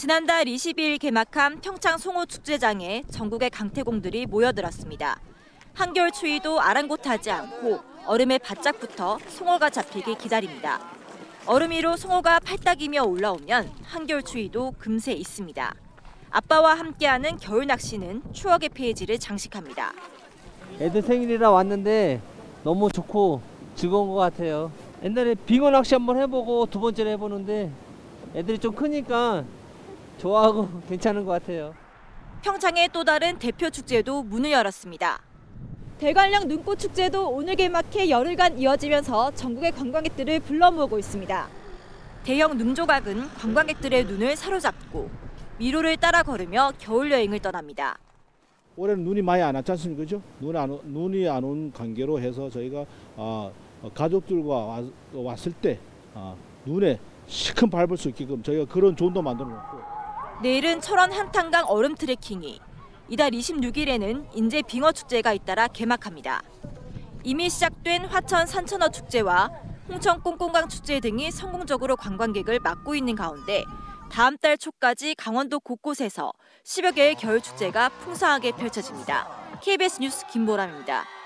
지난달 22일 개막한 평창 송어축제장에 전국의 강태공들이 모여들었습니다. 한겨울 추위도 아랑곳하지 않고 얼음에 바짝 붙어 송어가 잡히길 기다립니다. 얼음 위로 송어가 팔딱이며 올라오면 한겨울 추위도 금세 있습니다. 아빠와 함께하는 겨울 낚시는 추억의 페이지를 장식합니다. 애들 생일이라 왔는데 너무 좋고 즐거운 것 같아요. 옛날에 빙어 낚시 한번 해보고 두 번째로 해보는데 애들이 좀 크니까 좋아하고 괜찮은 것 같아요. 평창의 또 다른 대표 축제도 문을 열었습니다. 대관령 눈꽃 축제도 오늘 개막해 열흘간 이어지면서 전국의 관광객들을 불러 모으고 있습니다. 대형 눈조각은 관광객들의 눈을 사로잡고 미로를 따라 걸으며 겨울 여행을 떠납니다. 올해는 눈이 많이 안 왔지 않습니까? 그죠? 눈이 안, 오- 눈이 안 온 관계로 해서 저희가 아, 어, 가족들과 와- 왔을 때 아, 눈에 시큰 밟을 수 있게끔 저희가 그런 존도 만들어 놓고 내일은 철원 한탄강 얼음 트레킹이, 이달 26일에는 인제 빙어 축제가 잇따라 개막합니다. 이미 시작된 화천 산천어 축제와 홍천 꽁꽁강 축제 등이 성공적으로 관광객을 막고 있는 가운데 다음 달 초까지 강원도 곳곳에서 10여 개의 겨울 축제가 풍성하게 펼쳐집니다. KBS 뉴스 김보람입니다.